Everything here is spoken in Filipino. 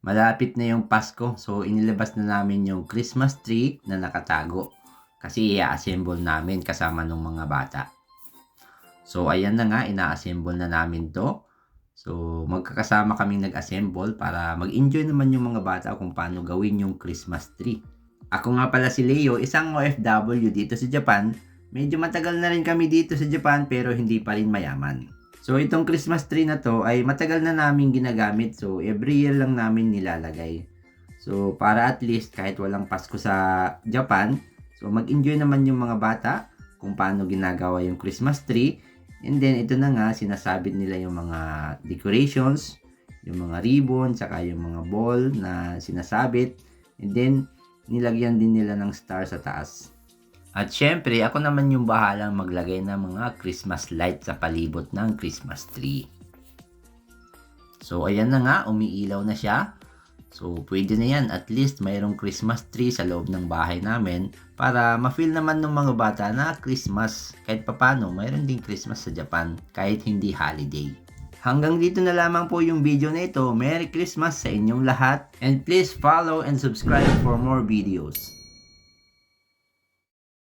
malapit na yung Pasko. So, inilabas na namin yung Christmas tree na nakatago. Kasi i-assemble namin kasama ng mga bata. So, ayan na nga, ina-assemble na namin to. So, magkakasama kaming nag-assemble para mag-enjoy naman yung mga bata kung paano gawin yung Christmas tree. Ako nga pala si Leo, isang OFW dito sa Japan. Medyo matagal na rin kami dito sa Japan pero hindi pa rin mayaman. So, itong Christmas tree na to ay matagal na namin ginagamit. So, every year lang namin nilalagay. So, para at least kahit walang Pasko sa Japan, so mag-enjoy naman yung mga bata kung paano ginagawa yung Christmas tree. And then, ito na nga, sinasabit nila yung mga decorations, yung mga ribbon, saka yung mga ball na sinasabit. And then, nilagyan din nila ng star sa taas. At syempre, ako naman yung bahalang maglagay ng mga Christmas light sa palibot ng Christmas tree. So, ayan na nga, umiilaw na siya. So, pwede na yan. At least, mayroong Christmas tree sa loob ng bahay namin para ma-feel naman ng mga bata na Christmas. Kahit papano, mayroon din Christmas sa Japan kahit hindi holiday. Hanggang dito na lamang po yung video na ito. Merry Christmas sa inyong lahat. And please follow and subscribe for more videos.